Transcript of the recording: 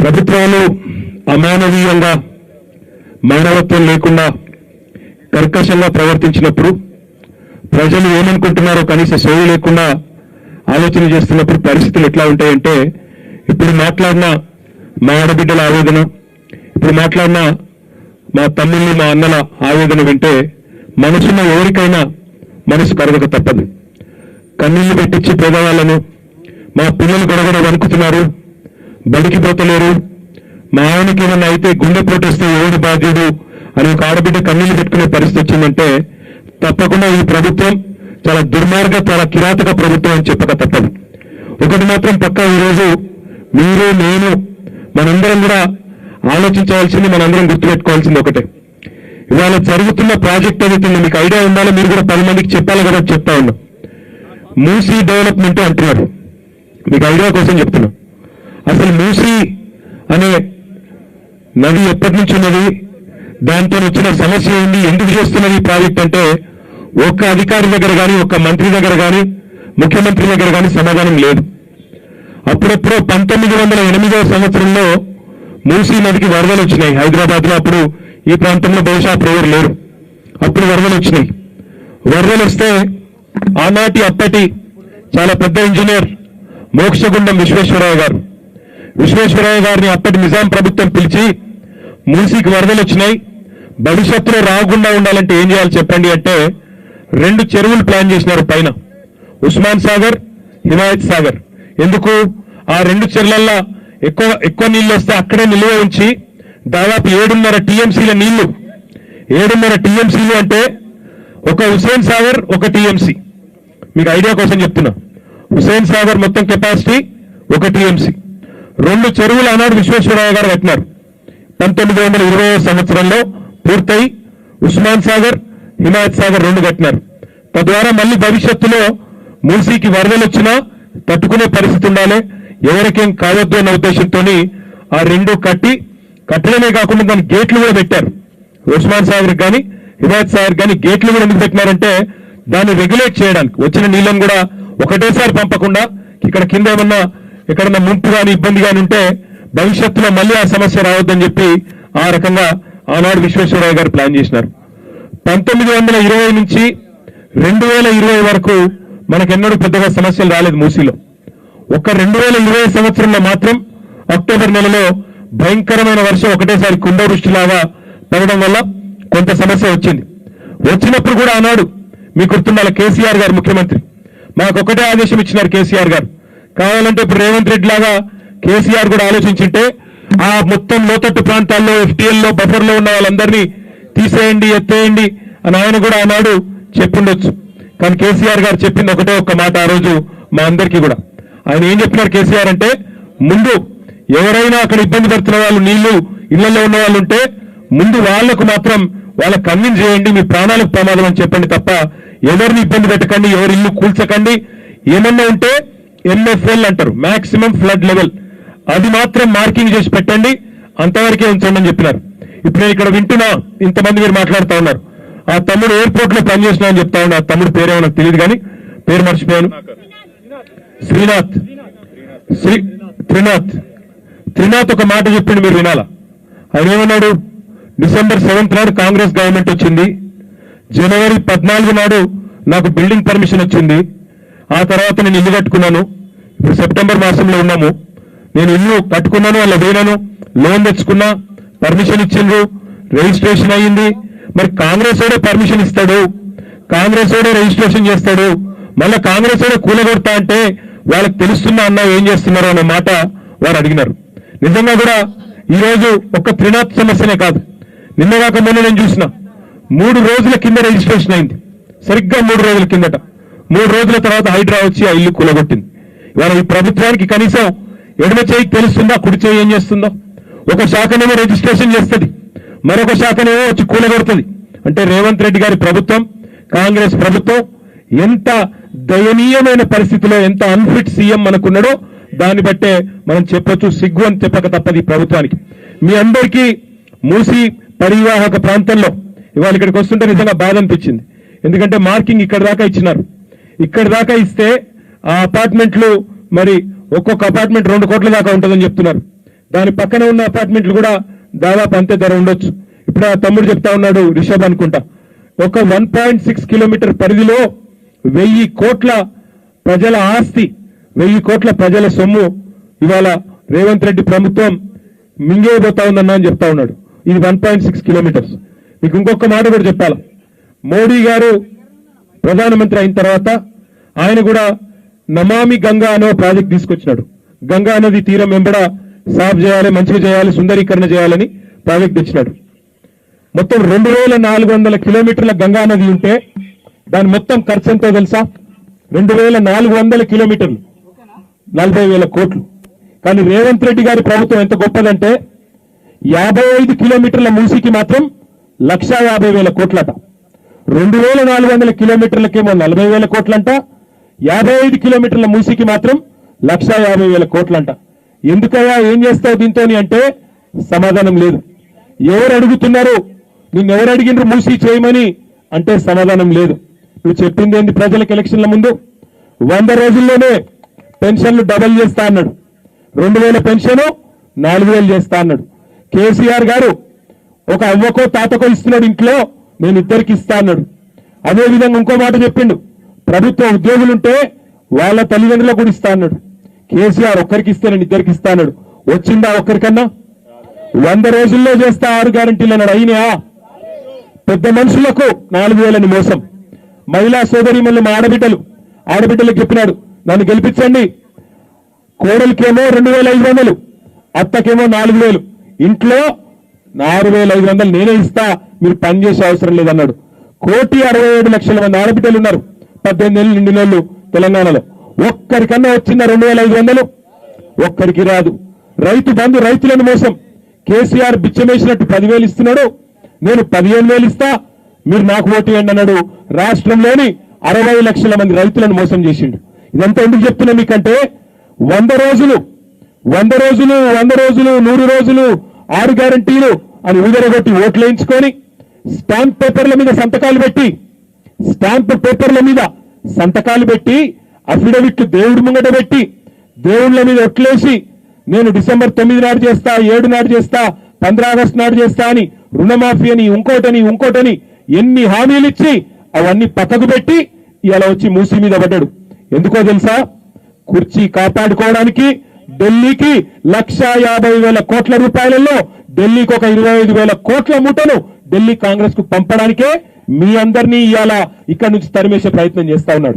ప్రభుత్వాలు అమానవీయంగా మానవత్వం లేకుండా కర్కశంగా ప్రవర్తించినప్పుడు ప్రజలు ఏమనుకుంటున్నారో కనీస సోయి లేకుండా ఆలోచన చేస్తున్నప్పుడు పరిస్థితులు ఎట్లా ఉంటాయంటే ఇప్పుడు మాట్లాడిన మా ఆడబిడ్డల ఆవేదన ఇప్పుడు మాట్లాడిన మా తమ్ముళ్ళు మా అన్నల ఆవేదన వింటే మనసున్న ఎవరికైనా మనసు కరగక తప్పదు. కన్నీళ్ళు పెట్టించి పేదవాళ్ళను మా పిల్లలు గొడగడ వణుకుతున్నారు. బడికి పోతలేరు మా ఆయనకి ఏమన్నా అయితే గుండె పోటేస్తే ఎవడు బాధ్యుడు అని ఒక ఆడబిడ్డ కన్నీళ్ళు పెట్టుకునే పరిస్థితి వచ్చిందంటే తప్పకుండా ఈ ప్రభుత్వం చాలా దుర్మార్గ చాలా కిరాతక ప్రభుత్వం అని చెప్పక తప్పదు. ఒకటి మాత్రం పక్క ఈరోజు మీరు నేను మనందరం కూడా ఆలోచించవలసింది మనందరం గుర్తుపెట్టుకోవాల్సింది ఒకటే. ఇవాళ జరుగుతున్న ప్రాజెక్ట్ ఏదైతే మీకు ఐడియా ఉండాలో మీరు కూడా పది మందికి చెప్పాలి కదా చెప్తా ఉన్నాం. మూసీ డెవలప్మెంట్ అంటున్నారు మీకు ఐడియా కోసం చెప్తున్నా. అసలు మూసి అనే నది ఎప్పటి నుంచి ఉన్నది? దాంతో వచ్చిన సమస్య ఏంది? ఎందుకు చేస్తున్నది ఈ ప్రాజెక్ట్ అంటే ఒక్క అధికారి దగ్గర కానీ ఒక్క మంత్రి దగ్గర కానీ ముఖ్యమంత్రి దగ్గర కానీ సమాధానం లేదు. అప్పుడప్పుడు పంతొమ్మిది వందల ఎనిమిదవ సంవత్సరంలో మూసీ నదికి వరదలు వచ్చినాయి. హైదరాబాద్లో అప్పుడు ఈ ప్రాంతంలో బహుశా ప్రేయర్ లేరు. అప్పుడు వరదలు వచ్చినాయి. వరదలు వస్తే ఆనాటి అప్పటి చాలా పెద్ద ఇంజనీర్ మోక్షగుండం విశ్వేశ్వరరావు గారు విశ్వేశ్వరయ్య గారిని అప్పటి నిజాం ప్రభుత్వం పిలిచి మూసీకి వరదలు వచ్చినాయి. భవిష్యత్తులో రాకుండా ఉండాలంటే ఏం చేయాలి చెప్పండి అంటే రెండు చెరువులు ప్లాన్ చేసినారు పైన. ఉస్మాన్ సాగర్ హిమాయత్ సాగర్. ఎందుకు? ఆ రెండు చెర్లల్లో ఎక్కువ ఎక్కువ నీళ్ళు వస్తే అక్కడే నిల్వ ఉంచి దాదాపు ఏడున్నర టీఎంసీల నీళ్ళు ఏడున్నర టీఎంసీలు అంటే ఒక హుసేన్ సాగర్ ఒక టీఎంసీ. మీకు ఐడియా కోసం చెప్తున్నా. హుసేన్ సాగర్ మొత్తం కెపాసిటీ ఒక టీఎంసీ. రెండు చెరువులు ఆనాడు విశ్వేశ్వరరావు గారు కట్టినారు. పంతొమ్మిది వందల ఇరవై సంవత్సరంలో పూర్తయి ఉస్మాన్ సాగర్ హిమాయత్ సాగర్ రెండు కట్టినారు. తద్వారా మళ్ళీ భవిష్యత్తులో మూసీకి వరదలు వచ్చినా తట్టుకునే పరిస్థితి ఉండాలి. ఎవరికేం కావద్దు అన్న ఉద్దేశంతో ఆ రెండు కట్టి కట్టడమే కాకుండా దాని గేట్లు కూడా పెట్టారు. ఉస్మాన్ సాగర్ కానీ హిమాయత్ సాగర్ కానీ గేట్లు కూడా ఎందుకు పెట్టినారంటే దాన్ని రెగ్యులేట్ చేయడానికి. వచ్చిన నీళ్ళని కూడా ఒకటేసారి పంపకుండా ఇక్కడ కింద ఏమన్నా ఎక్కడన్నా ముంపు కానీ ఇబ్బంది కానీ ఉంటే భవిష్యత్తులో మళ్ళీ ఆ సమస్య రావద్దని చెప్పి ఆ రకంగా ఆనాడు విశ్వేశ్వరరావు గారు ప్లాన్ చేసినారు. పంతొమ్మిది వందల ఇరవై నుంచి రెండు వేల ఇరవై వరకు మనకెన్నడూ పెద్దగా సమస్యలు రాలేదు మూసీలో. ఒక రెండు వేల ఇరవై సంవత్సరంలో మాత్రం అక్టోబర్ నెలలో భయంకరమైన వర్షం ఒకటేసారి కుంభవృష్టిలాగా పడడం వల్ల కొంత సమస్య వచ్చింది. వచ్చినప్పుడు కూడా ఆనాడు మీ గుర్తుండాలి కేసీఆర్ గారు ముఖ్యమంత్రి. మాకు ఒకటే ఆదేశం ఇచ్చినారు కేసీఆర్ గారు. కావాలంటే ఇప్పుడు రేవంత్ రెడ్డి లాగా కేసీఆర్ కూడా ఆలోచించింటే ఆ మొత్తం లోతట్టు ప్రాంతాల్లో ఎఫ్టీఎల్లో బఫర్లో ఉన్న వాళ్ళందరినీ తీసేయండి ఎత్తేయండి అని ఆయన కూడా ఆనాడు చెప్పుండొచ్చు. కానీ కేసీఆర్ గారు చెప్పింది ఒకటే ఒక్క మాట ఆ రోజు మా అందరికీ కూడా. ఆయన ఏం చెప్పినారు కేసీఆర్ అంటే ముందు ఎవరైనా అక్కడ ఇబ్బంది పడుతున్న వాళ్ళు నీళ్ళు ఇళ్ళలో ఉన్న వాళ్ళు ఉంటే ముందు వాళ్ళకు మాత్రం వాళ్ళ కన్విన్స్ చేయండి మీ ప్రాణాలకు ప్రమాదం అని చెప్పండి తప్ప ఎవరిని ఇబ్బంది పెట్టకండి ఎవరి ఇల్లు కూల్చకండి. ఏమన్నా ఉంటే ఎంఎఫ్ఎల్ అంటారు. మాక్సిమం ఫ్లడ్ లెవెల్ అది మాత్రం మార్కింగ్ చేసి పెట్టండి. అంతవరకే ఉంచండి అని చెప్పినారు. ఇప్పుడు నేను ఇక్కడ వింటున్నా. ఇంతమంది మీరు మాట్లాడుతూ ఉన్నారు. ఆ తమ్ముడు ఎయిర్పోర్ట్లో పనిచేసినా అని చెప్తా ఉన్నా. ఆ తమ్ముడు పేరేమో నాకు తెలియదు కానీ పేరు మర్చిపోయాను. శ్రీనాథ్ శ్రీ త్రినాథ్. త్రినాథ్ ఒక మాట చెప్పిండు మీరు వినాలా? ఆయన ఏమన్నాడు? డిసెంబర్ సెవెంత్ నాడు కాంగ్రెస్ గవర్నమెంట్ వచ్చింది. జనవరి పద్నాలుగు నాడు నాకు బిల్డింగ్ పర్మిషన్ వచ్చింది. ఆ తర్వాత నేను ఇల్లు కట్టుకున్నాను. ఇప్పుడు సెప్టెంబర్ మాసంలో ఉన్నాము. నేను ఇల్లు కట్టుకున్నాను అలా పోయినాను. లోన్ తెచ్చుకున్నా పర్మిషన్ ఇచ్చిండ్రు. రిజిస్ట్రేషన్ అయ్యింది. మరి కాంగ్రెస్ వాడే పర్మిషన్ ఇస్తాడు. కాంగ్రెస్ వాడే రిజిస్ట్రేషన్ చేస్తాడు. మళ్ళీ కాంగ్రెస్ వాడే కూలగొడతా అంటే వాళ్ళకి తెలుస్తున్నా అన్న ఏం చేస్తున్నారు అనే మాట వారు అడిగినారు. నిజంగా కూడా ఈ రోజు ఒక్క త్రినాథ్ సమస్యనే కాదు. నిన్నగాక మొన్న నేను చూసిన మూడు రోజుల కింద రిజిస్ట్రేషన్ అయింది. సరిగ్గా మూడు రోజుల కిందట. మూడు రోజుల తర్వాత హైడ్రా వచ్చి ఆ ఇల్లు కూలగొట్టింది. ఇవాళ ఈ ప్రభుత్వానికి కనీసం ఎడమ చేయి తెలుస్తుందా కుడి చేయి ఏం చేస్తుందో? ఒక శాఖనేమో రిజిస్ట్రేషన్ చేస్తుంది మరొక శాఖనేమో వచ్చి కూలగొడుతుంది. అంటే రేవంత్ రెడ్డి గారి ప్రభుత్వం కాంగ్రెస్ ప్రభుత్వం ఎంత దయనీయమైన పరిస్థితిలో ఎంత అన్ఫిట్ సీఎం మనకున్నాడో దాన్ని బట్టే మనం చెప్పొచ్చు సిగ్గు అని చెప్పక తప్పది ఈ ప్రభుత్వానికి. మీ అందరికీ మూసి పరివాహక ప్రాంతంలో ఇవాళ ఇక్కడికి వస్తుంటే నిజంగా బాధ అనిపించింది. ఎందుకంటే మార్కింగ్ ఇక్కడ దాకా ఇచ్చినారు. ఇక్కడ దాకా ఇస్తే ఆ అపార్ట్మెంట్లు మరి ఒక్కొక్క అపార్ట్మెంట్ రెండు కోట్ల దాకా ఉంటుందని చెప్తున్నారు. దాని పక్కన ఉన్న అపార్ట్మెంట్లు కూడా దాదాపు అంతే ధర ఉండొచ్చు. ఇప్పుడు ఆ తమ్ముడు చెప్తా ఉన్నాడు రిషబ్ అనుకుంటా. ఒక వన్ పాయింట్ సిక్స్ కిలోమీటర్ పరిధిలో వెయ్యి కోట్ల ప్రజల ఆస్తి వెయ్యి కోట్ల ప్రజల సొమ్ము ఇవాళ రేవంత్ రెడ్డి ప్రభుత్వం మింగేయబోతా ఉందన్నా అని చెప్తా ఉన్నాడు. ఇది వన్ పాయింట్ సిక్స్ కిలోమీటర్స్. మీకు ఇంకొక మాట కూడా చెప్పాలా? మోడీ గారు ప్రధానమంత్రి అయిన తర్వాత ఆయన కూడా నమామి గంగా అనే ప్రాజెక్ట్ తీసుకొచ్చినాడు. గంగా నది తీరం వెంబడ సాఫ్ చేయాలి మంచిగా చేయాలి సుందరీకరణ చేయాలని ప్రాజెక్ట్ తెచ్చినాడు. మొత్తం రెండు వేల నాలుగు వందల కిలోమీటర్ల గంగా నది ఉంటే దాని మొత్తం ఖర్చు ఎంతో తెలుసా? రెండు వేల నాలుగు వందల కిలోమీటర్లు. నలభై వేల కోట్లు. కానీ రేవంత్ రెడ్డి గారి ప్రభుత్వం ఎంత గొప్పదంటే యాభై ఐదు కిలోమీటర్ల మూసికి మాత్రం లక్షా యాభై వేల కోట్లట. రెండు వేల నాలుగు వందల కిలోమీటర్లకేమో నలభై వేల కోట్లంట. యాభై ఐదు కిలోమీటర్ల మూసికి మాత్రం లక్షా యాభై వేల కోట్లంట. ఎందుకయ్యా? ఏం చేస్తావు దీంతో అంటే సమాధానం లేదు. ఎవరు అడుగుతున్నారు? నిన్ను ఎవరు అడిగినారు మూసి చేయమని? అంటే సమాధానం లేదు. నువ్వు చెప్పింది ఏంది ప్రజలకు ఎలక్షన్ల ముందు? వంద రోజుల్లోనే పెన్షన్లు డబల్ చేస్తా అన్నాడు. రెండు వేల పెన్షన్ నాలుగు వేలు చేస్తా అన్నాడు. కేసీఆర్ గారు ఒక అవ్వకో తాతకో ఇస్తున్నాడు ఇంట్లో. నేను ఇద్దరికి ఇస్తా అన్నాడు. అదేవిధంగా ఇంకో మాట చెప్పిండు. ప్రభుత్వ ఉద్యోగులుంటే వాళ్ళ తల్లిదండ్రులకు కూడా ఇస్తా అన్నాడు. కేసీఆర్ ఒక్కరికి ఇస్తే నేను ఇద్దరికి ఇస్తా అన్నాడు. వచ్చిందా ఒక్కరికన్నా? వంద రోజుల్లో చేస్తా ఆరు గ్యారంటీలు అన్నాడు. అయినా పెద్ద మనుషులకు నాలుగు వేలని మోసం. మహిళా సోదరిమల్లి మా ఆడబిడ్డలు. ఆడబిడ్డలకు చెప్పినాడు. నన్ను గెలిపించండి. కోడలికేమో రెండు వేల ఐదు వందలు అత్తకేమో నాలుగు వేలు. ఇంట్లో ఆరు వేల ఐదు వందలు నేనే ఇస్తా మీరు పని చేసే అవసరం లేదన్నాడు. కోటి అరవై ఏడు లక్షల మంది ఆడబిడ్డలు ఉన్నారు. పద్దెనిమిది నెలలు నిండిన వాళ్ళు తెలంగాణలో. ఒక్కరికన్నా వచ్చిన రెండు వేల ఐదు వందలు ఒక్కరికి రాదు. రైతు బంధు రైతులను మోసం. కేసీఆర్ బిచ్చమేసినట్టు పదివేలు ఇస్తున్నాడు. నేను పదిహేను వేలు ఇస్తా మీరు నాకు ఓటు వేయండి అన్నాడు. రాష్ట్రంలోని అరవై లక్షల మంది రైతులను మోసం చేసిండు. ఇదంతా ఎందుకు చెప్తున్నా మీకంటే వంద రోజులు వంద రోజులు వంద రోజులు నూరు రోజులు ఆరు గ్యారంటీలు అని ఊదరగొట్టి ఓట్లు వేయించుకొని స్టాంప్ పేపర్ల మీద సంతకాలు పెట్టి స్టాంప్ పేపర్ల మీద సంతకాలు పెట్టి అఫిడవిట్లు దేవుడి ముంగట పెట్టి దేవుళ్ళ మీద ఒట్లేసి నేను డిసెంబర్ తొమ్మిది నాడు చేస్తా ఏడు నాడు చేస్తా పంద్ర ఆగస్టు నాడు చేస్తా అని రుణమాఫీ అని ఇంకోటని ఇంకోటని ఎన్ని హామీలు ఇచ్చి అవన్నీ పక్కకు పెట్టి ఇలా వచ్చి మూసి మీద పడ్డాడు. ఎందుకో తెలుసా? కుర్చీ కాపాడుకోవడానికి ఢిల్లీకి లక్ష యాభై వేల కోట్ల రూపాయలలో ఢిల్లీకి ఒక ఇరవై ఐదు వేల కోట్ల మూటలు ఢిల్లీ కాంగ్రెస్కు పంపడానికే మీ అందరినీ ఇవాళ ఇక్కడి నుంచి తరిమేసే ప్రయత్నం చేస్తా ఉన్నాడు.